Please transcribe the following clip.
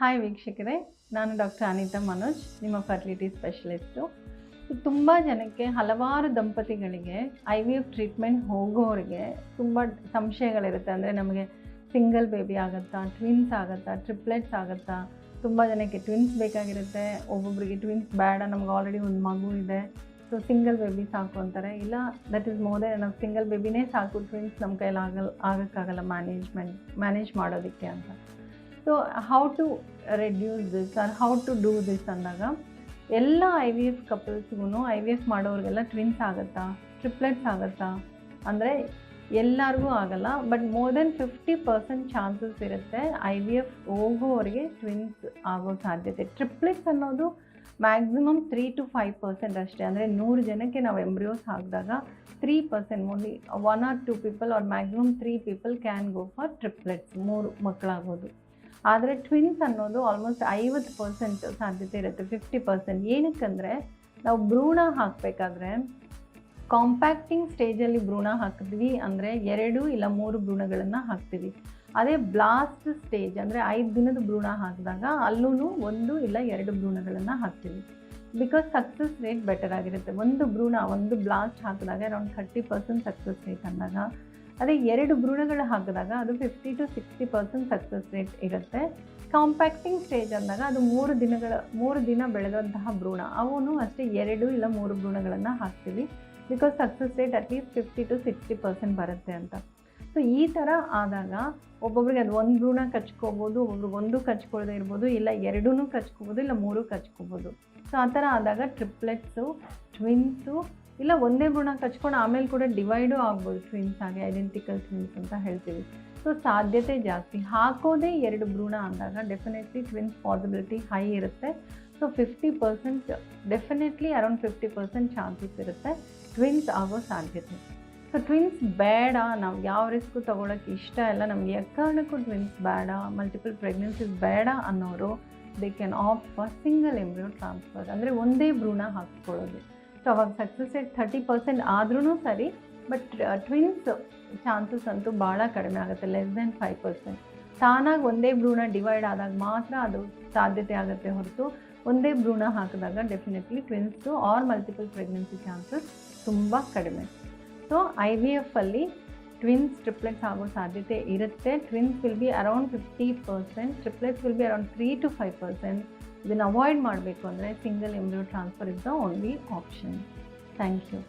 Hi ವೀಕ್ಷಕರೇ, ನಾನು doctor Anita Manoj, ನಿಮ್ಮ ಫರ್ಟಿಲಿಟಿ ಸ್ಪೆಷಲಿಸ್ಟು ತುಂಬ ಜನಕ್ಕೆ ಹಲವಾರು ದಂಪತಿಗಳಿಗೆ ಐ ವಿ ಎಫ್ ಟ್ರೀಟ್ಮೆಂಟ್ ಹೋಗೋರಿಗೆ ತುಂಬ ಸಂಶಯಗಳಿರುತ್ತೆ. ಅಂದರೆ ನಮಗೆ ಸಿಂಗಲ್ ಬೇಬಿ ಆಗುತ್ತಾ ಟ್ವಿನ್ಸ್ ಆಗುತ್ತಾ ಟ್ರಿಪ್ಲೆಟ್ಸ್ ಆಗುತ್ತಾ, ತುಂಬ ಜನಕ್ಕೆ ಟ್ವಿನ್ಸ್ ಬೇಕಾಗಿರುತ್ತೆ. ಒಬ್ಬೊಬ್ಬರಿಗೆ ಟ್ವಿನ್ಸ್ ಬೇಡ, ನಮ್ಗೆ ಆಲ್ರೆಡಿ ಒಂದು ಮಗು ಇದೆ. ಸೊ ಸಿಂಗಲ್ ಬೇಬಿ ಸಾಕು ಅಂತಾರೆ. ಇಲ್ಲ ದಟ್ ಈಸ್ ಮೋರ್ ನಾವು ಸಿಂಗಲ್ ಬೇಬಿನೇ ಸಾಕು ಟ್ವಿನ್ಸ್ ನಮ್ಮ ಕೈಲಿ ಆಗಲ್ಲ ಆಗೋಕ್ಕಾಗಲ್ಲ ಮ್ಯಾನೇಜ್ಮೆಂಟ್ ಮ್ಯಾನೇಜ್ ಮಾಡೋದಕ್ಕೆ ಅಂತ. So how to reduce this or how to do this ಅಂದಾಗ, ಎಲ್ಲ ಐ ವಿ ಎಫ್ ಕಪಲ್ಸ್ಗೂ ಐ ವಿ ಎಫ್ ಮಾಡೋರಿಗೆಲ್ಲ ಟ್ವಿನ್ಸ್ ಆಗುತ್ತಾ? ಟ್ರಿಪ್ಲೆಟ್ಸ್ ಆಗುತ್ತಾ? ಅಂದರೆ ಎಲ್ಲರಿಗೂ ಆಗಲ್ಲ but more then fifty percent chances ಇರುತ್ತೆ ಐ ವಿ ಎಫ್ ಹೋಗೋವರಿಗೆ ಟ್ವಿನ್ಸ್ ಆಗೋ ಸಾಧ್ಯತೆ. ಟ್ರಿಪ್ಲೆಟ್ಸ್ ಅನ್ನೋದು maximum three to five percent ಅಷ್ಟೇ. ಅಂದರೆ ನೂರು ಜನಕ್ಕೆ ನಾವು ಎಂಬ್ರಿಯೋಸ್ ಹಾಕಿದಾಗ three percent only one or two people or maximum three people can go for triplets ಮೂರು ಮಕ್ಕಳಾಗೋದು ಆದರೆ ಟ್ವಿನ್ಸ್ ಅನ್ನೋದು ಆಲ್ಮೋಸ್ಟ್ ಐವತ್ತು ಪರ್ಸೆಂಟ್ ಸಾಧ್ಯತೆ ಇರುತ್ತೆ ಫಿಫ್ಟಿ ಪರ್ಸೆಂಟ್ ಏನಕ್ಕಂದರೆ, ನಾವು ಭ್ರೂಣ ಹಾಕಬೇಕಾದ್ರೆ ಕಾಂಪ್ಯಾಕ್ಟಿಂಗ್ ಸ್ಟೇಜಲ್ಲಿ ಭ್ರೂಣ ಹಾಕಿದ್ವಿ ಅಂದರೆ ಎರಡು ಇಲ್ಲ ಮೂರು ಭ್ರೂಣಗಳನ್ನು ಹಾಕ್ತೀವಿ. ಅದೇ ಬ್ಲಾಸ್ಟ್ ಸ್ಟೇಜ್ ಅಂದರೆ ಐದು ದಿನದ ಭ್ರೂಣ ಹಾಕಿದಾಗ ಅಲ್ಲೂ ಒಂದು ಇಲ್ಲ ಎರಡು ಭ್ರೂಣಗಳನ್ನು ಹಾಕ್ತೀವಿ. ಬಿಕಾಸ್ ಸಕ್ಸಸ್ ರೇಟ್ ಬೆಟರ್ ಆಗಿರುತ್ತೆ. ಒಂದು ಭ್ರೂಣ, ಒಂದು ಬ್ಲಾಸ್ಟ್ ಹಾಕಿದಾಗ around thirty percent success rate ಅಂದಾಗ ಅದೇ ಎರಡು ಭ್ರೂಣಗಳು ಹಾಕಿದಾಗ ಅದು fifty to sixty percent success rate ಇರುತ್ತೆ. ಕಾಂಪ್ಯಾಕ್ಟಿಂಗ್ ಸ್ಟೇಜ್ ಅಂದಾಗ ಅದು ಮೂರು ದಿನಗಳ, ಮೂರು ದಿನ ಬೆಳೆದಂತಹ ಭ್ರೂಣ. ಅವನು ಅಷ್ಟೇ ಎರಡು ಇಲ್ಲ ಮೂರು ಭ್ರೂಣಗಳನ್ನು ಹಾಕ್ತೀವಿ. Because success rate at least fifty to sixty percent ಬರುತ್ತೆ ಅಂತ. ಸೊ ಈ ಥರ ಆದಾಗ ಒಬ್ಬೊಬ್ರಿಗೆ ಅದು ಒಂದು ಭ್ರೂಣ ಕಚ್ಕೋಬೋದು ಒಬ್ಬೊಬ್ರಿಗೆ ಒಂದು ಕಚ್ಕೊಳ್ಳೋದೇ ಇರ್ಬೋದು, ಇಲ್ಲ ಎರಡೂ ಕಚ್ಕೋಬೋದು, ಇಲ್ಲ ಮೂರು ಕಚ್ಕೋಬೋದು. ಸೊ ಆ ಥರ ಆದಾಗ ಟ್ರಿಪ್ಲೆಟ್ಸು ಟ್ವಿನ್ಸು ಇಲ್ಲ, ಒಂದೇ ಗುಣ ಕಚ್ಕೊಂಡು ಆಮೇಲೆ ಕೂಡ ಡಿವೈಡು ಆಗ್ಬೋದು ಟ್ವಿನ್ಸ್ ಆಗಿ ಐಡೆಂಟಿಕಲ್ ಟ್ವಿನ್ಸ್ ಅಂತ ಹೇಳ್ತೀವಿ. ಸೊ ಸಾಧ್ಯತೆ ಜಾಸ್ತಿ. ಹಾಕೋದೇ ಎರಡು ಭ್ರೂಣ ಅಂದಾಗ ಡೆಫಿನೆಟ್ಲಿ ಟ್ವಿನ್ಸ್ ಪಾಸಿಬಿಲಿಟಿ ಹೈ ಇರುತ್ತೆ. So fifty percent definitely around fifty percent chances ಇರುತ್ತೆ. ಟ್ವಿನ್ಸ್ ಆಗೋ ಸಾಧ್ಯತೆ. ಸೊ ಟ್ವಿನ್ಸ್ ಬೇಡ. ನಾವು ಯಾವ ರಿಸ್ಕು ತೊಗೊಳಕ್ಕೆ ಇಷ್ಟ ಇಲ್ಲ. ನಮ್ಗೆ ಎಕಾರಣಕ್ಕೂ ಟ್ವಿನ್ಸ್ ಬೇಡ. ಮಲ್ಟಿಪಲ್ ಪ್ರೆಗ್ನೆನ್ಸಿಸ್ ಬೇಡ ಅನ್ನೋರು they can of for single embryo transfer ಅಂದರೆ ಒಂದೇ ಭ್ರೂಣ ಹಾಕ್ಕೊಳ್ಳೋದು. ಸೊ ಅವಾಗ ಸಕ್ಸಸ್ ರೇಟ್ ಥರ್ಟಿ ಪರ್ಸೆಂಟ್ ಆದ್ರೂ ಸರಿ ಬಟ್ ಟ್ವಿನ್ಸ್ ಚಾನ್ಸಸ್ ಅಂತೂ ಭಾಳ ಕಡಿಮೆ ಆಗುತ್ತೆ ಲೆಸ್ ದೆನ್ ಫೈವ್ ಪರ್ಸೆಂಟ್ ತಾನಾಗಿ ಒಂದೇ ಭ್ರೂಣ ಡಿವೈಡ್ ಆದಾಗ ಮಾತ್ರ ಅದು ಸಾಧ್ಯತೆ ಆಗುತ್ತೆ ಹೊರತು, ಒಂದೇ ಭ್ರೂಣ ಹಾಕಿದಾಗ definitely twins or multiple pregnancy chances ತುಂಬ ಕಡಿಮೆ. ಸೊ ಐ ವಿ ಎಫಲ್ಲಿ ಟ್ವಿನ್ಸ್ ಟ್ರಿಪ್ಲೆಟ್ಸ್ ಆಗೋ ಸಾಧ್ಯತೆ ಇರುತ್ತೆ. Twins will be around fifty percent triplets will be around three to five percent ಇದನ್ನು ಅವಾಯ್ಡ್ ಮಾಡಬೇಕು ಅಂದರೆ single embryo transfer is the only option thank you